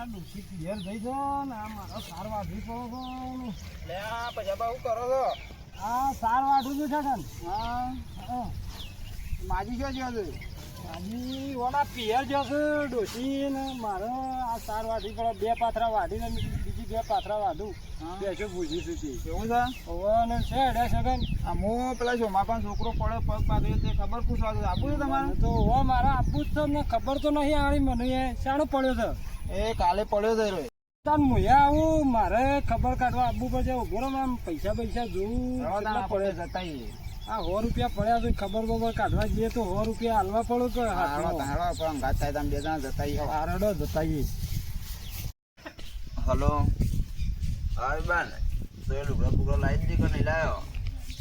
આ પિયર જઈ છો ને આ મારો સાર વાઢવી પડો છો. લે આ પછી બા શું કરો છો? આ સાર વાઢું છું છગન હા. માજી ક્યાં જ્યો છે આજી ઓલા પિયર જશે ડોશી ને મારે આ સાર વાઢવી પડે બે પાથરા વાઢીને બીજી બે પાથરા વાઢું. બેસો ભૂજી સુધી. કેવું છે? હવે ને છે હેડે છગન આ પેલા જોમા પણ છોકરો પડે પગ પાથરી તે ખબર પૂછવા આપું છે તમારે? તો હો મારા આપું જ તો ને ખબર તો નહીં આવી મને એ શાણો પડ્યો છે. એ કાલે પડ્યો છે રે તાન મુયા આવું મારે ખબર કાઢવા આપવું પડશે ઊભો આમ પૈસા પૈસા જોવું પડે. જતા આ સો રૂપિયા પડ્યા છે ખબર બબર કાઢવા જઈએ તો સો રૂપિયા હાલવા પડો કે હાલવા પણ ઘાત થાય તમે બે જણા જતા. હારડો જતાઈએ હલો. હા બાન તો એ લુગડો બુગડો લાવી દીધી કે નહીં લાવ્યો?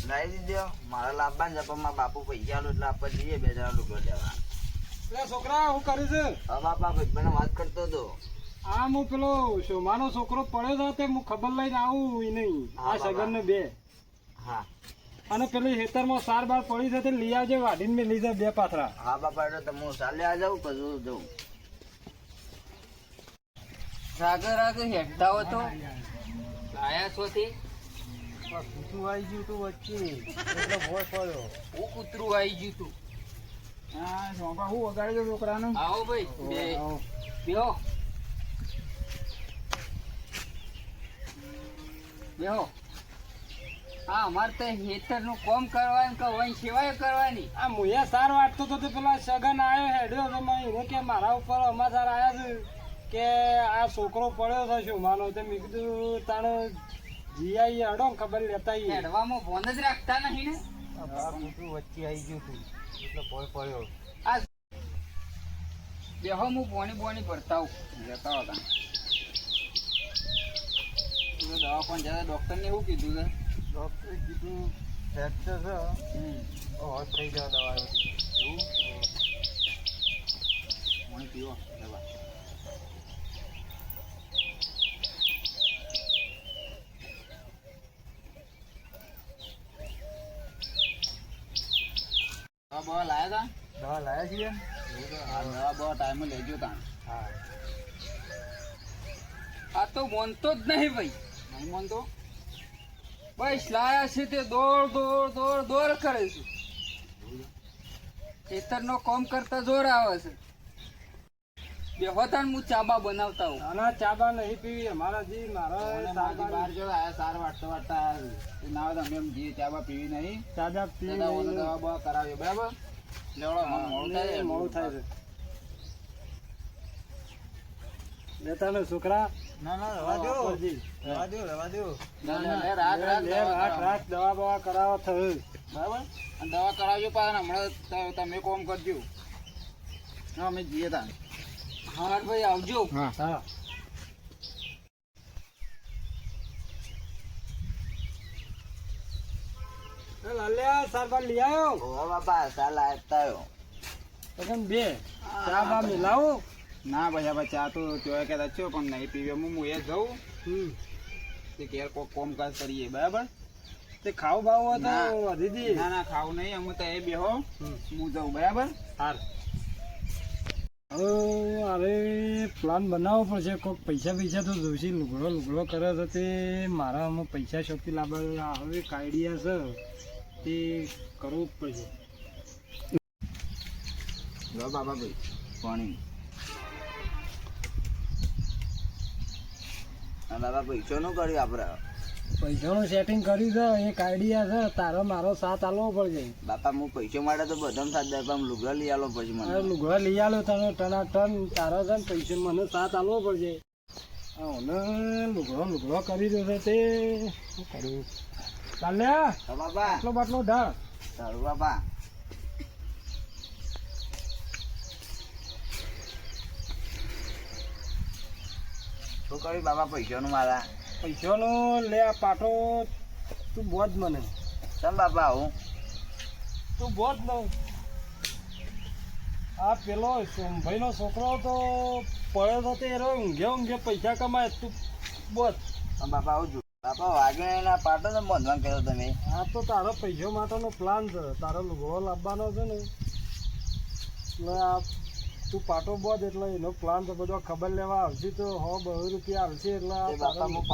લાવી દીધો. મારા લાવવા જપમાં બાપુ પૈસા આલો એટલે આપણે જઈએ બે જણા લુગડો લેવા. છોકરા હું કરી છે? હવે બાપા ભાઈ વાત કરતો હતો. આ હું પેલો શોમાનો છોકરો પડ્યો હતો હું ખબર લઈને આવું નહીં. આ સગન ને બે. હા. અને પેલી ખેતરમાં સાર બાર પડી છે તે લઈ આવજે વાઢીને મેં લઈ જાય બે પાથરા. હા બાપા એટલે તમે હું ચાલે આ જાઉં. પછી હેઠતા હો તો? આયા છો તે કૂતરું આવી ગયું તું વચ્ચે. એટલે પડ્યો હું કૂતરું આવી ગયું તું. હા શોભા હું વગાડી દો છોકરાનું? આવો ભાઈ બેહો. બેહો. હા અમારે તો હેતરનું કોમ કરવાનું કે વહી સેવાય કરવાની? આ મુયા સાર વાટતો તો પેલા સગન આવ્યો હેડ્યો તો મેં કે મારા ઉપર અમાસાર આવ્યા છે કે આ છોકરો પડ્યો છે શું માનો તે મેં કીધું તાણે જીઆઈ હડો ખબર લેતા. હેડવામાં ફોન જ રાખતા નહીં ને? વચ્ચે આવી ગયું તું એટલે ભોય પડ્યો આ બેહો હું પોણી બોણી ભરતા જતા હતા દવા પણ જતા ડોક્ટર ને એવું કીધું છે? ડોક્ટરે કીધું ફ્રેક્ચર છે. હોશ થઈ જાય દવા. એવું? પાણી પીવો દવા. દવા લાયા દવા લાયા છીએ? દવા બવા ટાઈમે લેજો તા હા. આ તો મોનતો જ નહીં ભાઈ. નહીં માનતો? બસ લાયા છે તે દોડ દોડ દોડ દોડ કરે છે. ખેતરનો કામ કરતા જોર આવે છે. બેહો તાણ હું ચાબા બનાવતા હું ના ચાબા નહીં પીવી. અમારા જી મારા બહાર જો આયા સાર વાટતા વાટતા. ના હોય તો અમે એમ જઈએ ચા બા પીવી નહીં. ચાબા પીવી નહીં. દવા બવા કરાવ્યો બરાબર? લેવડો મને મોડું થાય. મોડું થાય છે. લેતા ને છોકરા. ના ના રવા દો. રવા દો રવા દો. ના, ના, લે, રાત રાત રાત રાત દવા બવા કરાવો થયો. બરાબર? અને દવા કરાવજો પાછા હમણાં તમે કોમ કરજો. હા અમે જઈએ તા હા ભાઈ આવજો. હા. હા. લાલ્યા સારવાર લઈ આવ્યો? ઓ બાપા ચાલ આવતા આવ્યો. બે ચા બા મિલાવો ના ભાઈ હવે ચા તો ચોય કહેતા છો પણ નહીં પીવે. હું હું એ જઉં. હમ. તે ઘેર કોક કોમ કરીએ બરાબર? તે ખાવ ભાવ હોય તો ના. વધી દી ના ના ખાવું નહીં. અમે તો એ બેહો. હું જઉં બરાબર? હાર. હવે અરે પ્લાન બનાવવો પડશે. કોઈક પૈસા પૈસા તો જોઈશે લુગડો લુગડો કરે તો તે મારા આમાં પૈસા શોખથી લાવવા હવે એક આઈડિયા છે. તે કરવું જ પડશે. બાબા ભાઈ, પાણી. દાદા ભાઈ પૈસો નું કર્યું આપણે પૈસાનું સેટિંગ કર્યું છે એક આઈડિયા છે તારો મારો સાથ આલવો પડશે. બાપા હું પૈસો માટે તો બધાને સાથ દે પણ લુગડા લઈ આલો પછી મને. લુગડા લઈ આલો તને ટના ટન તારો છે પૈસા મને સાથ આલવો પડશે. ઓને લુગડો લુગડો કરી દો છે તે. શું કર્યું? બાપા. આટલો બાટલો ઢાળ. સારું બાપા. શું કર્યું બાપા પૈસાનું મારા? પૈસાનો લે આ પાટો તું બોજ મને. ચમ બાપા આવું તું બોજ લઉં આ પેલો સોમભાઈનો છોકરો તો પડ્યો તો તે રહ્યો ઊંઘે ઊંઘે પૈસા કમાય તું બોજ. બાપા આવું બાપા વાગે ના પાટો તો બંધવાન કર્યો તમે. આ તો તારો પૈસા માટેનો પ્લાન છે. તારો લુગડો લાવવાનો છે ને. આ તું પાટો બોધ એટલે એનો પ્લાન તો બધો ખબર લેવા આવશે તો હો બહુ રૂપિયા આવશે એટલે બાપા હું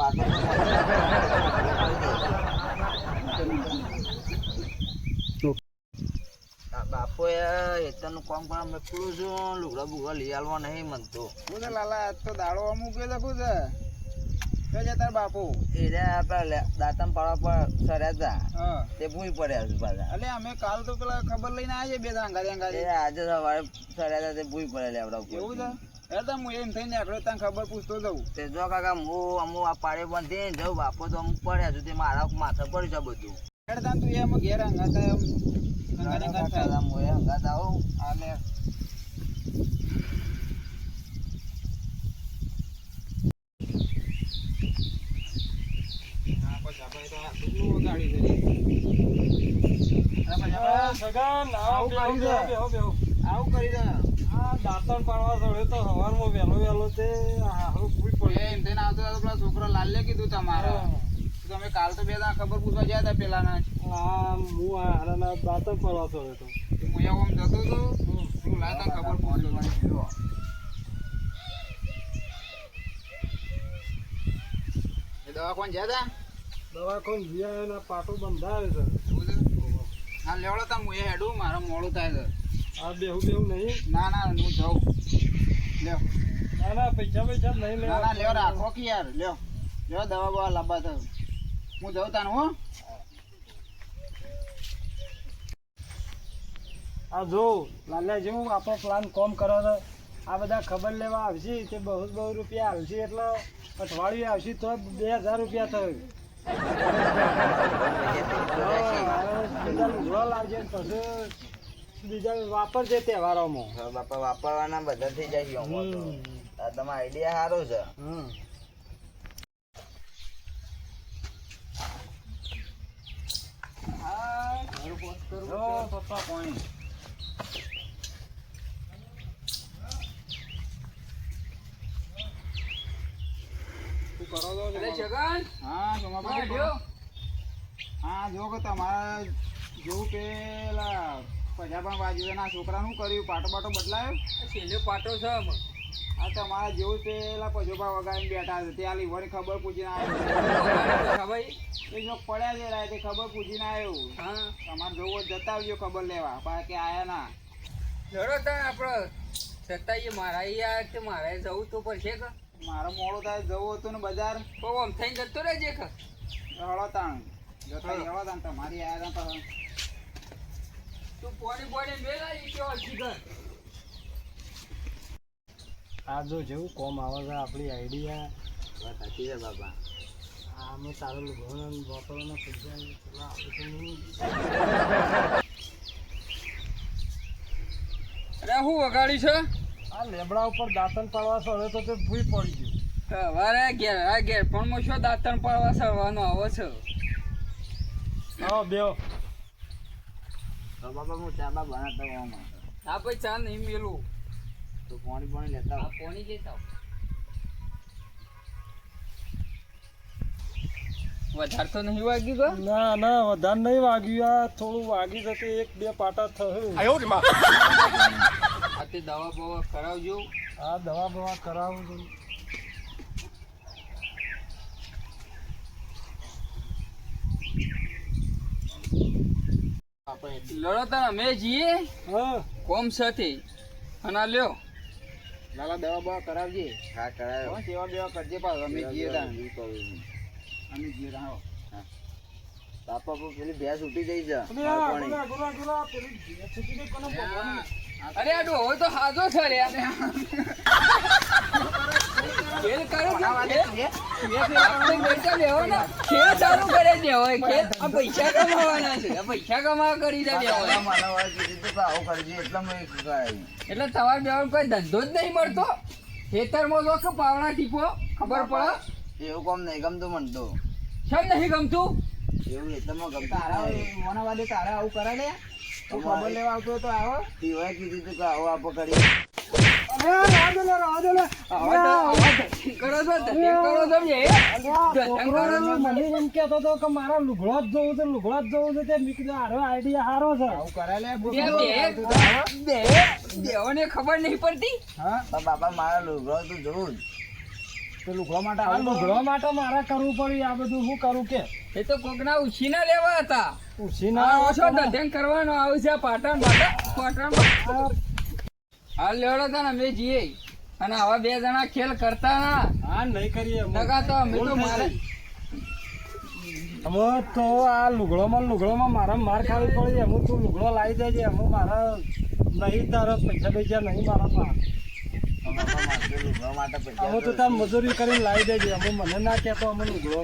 હેતરનું કામ કરવા મેકલું છું લુગડા બુગડા લઈ આલવા નહીં મનતો. શું લાલા આજ તો દાડો અમુક કઈ છે. તાર બાપુ? એ રે આપડે દાંતમ પાડવા પર સર્યા હતા. હા. તે ભૂઈ પડ્યા છે પાછા. અલે અમે કાલ તો પેલા ખબર લઈને આવ્યા બે અંગારી એ અંગારી આજે સવારે સર્યા હતા તે ભૂઈ પડ્યા લેવડા ઉપર એવું છે? એ તો હું એમ થઈને તને ખબર પૂછતો જઉં. તે જો કાકા હું આ પાડે બંધી જઉં બાપો તો અમુક પડ્યા છું તે મારા માથે પડી છે બધું. હેડ તાન તું એમ ઘેર હંગાતા એમ. હંગાત હા લે હા, પછી આપણે તો આ કેટલું વગાડી છે. હા, પછી આ આપણે સગન આવો કરી દે. આ દાંતણ પાડવા ચડ્યો તો સવારમાં વહેલો વહેલો તે હારું એ પડી એમ થઈને આવતો હતો પેલા છોકરો લાલે કીધું તમારે. તમે કાલ તો બે ખબર પૂછવા ગયા હતા પેલાના. હા હું આ હારાના દાંતણ પાડવા ચડ્યો તો. હું આમ જતો હતો તું લાય તને ખબર પૂછતો એ દવાખાને ગયા હતા? દવાખાને જ્યાં એના પાટો બંધાયો છે? હા લેવડો તા હું એ હેડું મારે મોડું થાય છે આ બેહું બેહું નહીં. ના ના હું જાઉં. લ્યો. ના ના પૈસા પૈસા નહીં લેવા ના લેવ. રાખો કે યાર લ્યો. લ્યો દવા બવા લાંબા થયો હું જાઉં તાન હો. આ જો લાલ્યા જેવું આપણો પ્લાન કોમ કરો તો આ બધા ખબર લેવા આવશે તે બહુ બહુ રૂપિયા આવશે એટલે અઠવાડિયું આવશે તો બે હજાર રૂપિયા થયું વાપરજે તહેવારોમાં વાપરવાના બધા થઈ જાય તમારો આઈડિયા સારો છે પપ્પા પાણી. કરો છો હા સોમાભાઈ હા, જો. કે તમારે જેવું પેલા પજાપા બાજુના છોકરાનું કર્યું પાટો બાટો બદલાયો? આ પાટો છે આ તમારા જેવું પેલા પજોપા વગાડીને બેઠા છે ત્યાં લીવરની ખબર પૂછીને આવ્યો. હા ભાઈ એ જો પડ્યા છે રાતે ખબર પૂછીને આવ્યો. હા. તમારે જોવો જતા આવજો ખબર લેવા બાકી આયા ના. જરો તાણ આપણે છતાંય મારા તે મારે જવું તો પડશે કે? મારે મોડો થાય જવું હતું ને બજાર. તો આમ થઈને જતો રહેજે કે હળો તાણ. જતા હળો તાણ તમારી આયા તા. તું પોડી પોડી મેલા ઈ કેવો શીખર આ જો જેવું કોમ આવે છે આપણી આઈડિયા વાત સાચી છે બાપા. આમાં તારો લુગડાના ને વાપરવાના પૈસા પેલા આપે નહીં. અરે હું વગાડી છે? આ લેબડા ઉપર દાંતણ પાડવા ચડ્યો તો તે ભૂઈ પડી ગયું વારે ઘેર આ ઘેર પણ મો શું દાંતણ પાડવા સરવાનો આવો છે? આવો બેઓ હવે બાપા હું ચા બા બનાવતા હોઉં. આ ભાઈ ચા નહીં મેલું. તો પાણી પાણી લેતા આ પાણી લેતા આવો. વધારે તો નહીં વાગ્યું ગયો ના ના વધારે નહીં વાગ્યું આ થોડું વાગી જતું એક બે પાટા થયું. તે દવા બવા કરાવજો. હા દવા બવા કરાવું છું લડતા અમે જઈએ હા. કોમ સાથે. અને લ્યો. લાલા દવા બવા કરાવજે. હા કરાવ્યો સેવા બેવા કરજે પાછો. અમે જઈએ. અમે જઈએ હો. બાપા પેલી ભેંસ ઉઠી જઈ છે. અરે આ ડોહો તો હાજો છે રે ખેલ કરો છો, ખેલ. લેવો ને ચાલુ કરે દેવો ખેલ આ પૈસા કમાવાના છે. પૈસા કમાવા કરી કરજે એટલે મેં કરાયું. એટલે તમારે બે કોઈ ધંધો જ નહીં મળતો? ખેતરમાં જો કે પાવડા ટીપો ખબર પડે? એવું કોમ નહીં ગમતું મને તો. છે નહીં ગમતું? એવું એટલે ગમતું તારા આવું કરે લે તું ખબર લેવા આવતો હતો આવો. ટીવાએ કીધું તું કે આવો આપો કરી મારા લુગડા જ જોવું છે લુગડા જ જોવું છે તે કીધું હારો આઈડિયા હારો છે. આવું કરાય ખબર નહીં પડતી. હા? બાપા મારા લુગડો તો જોઉં જ. તો લુગડો માટે આ લુગડો માટે મારે કરવું પડ્યું આ બધું શું કરું કે? એ તો કોકના ઉછીના લેવા હતા. ઉછીના ઓછો ધંધેન કરવાનો આવે છે પાટણ પાટણ હાલ લેવડો અમે જઈએ અને આવા બે જણા ખેલ કરતા ના. હા નહીં કરીએ. નકા તો અમે તો મારે અમે તો આ લુગડોમાં લુગડોમાં મારે માર ખાવી પડી. એમ તું લુગડો લાવી દેજે એમ મારા નહીં તારા પૈસા પૈસા નહીં મારા મારે અમે તો તાર મજૂરી કરીને લાવી દેજે. અમે મને ના કહેતો અમે લુગડો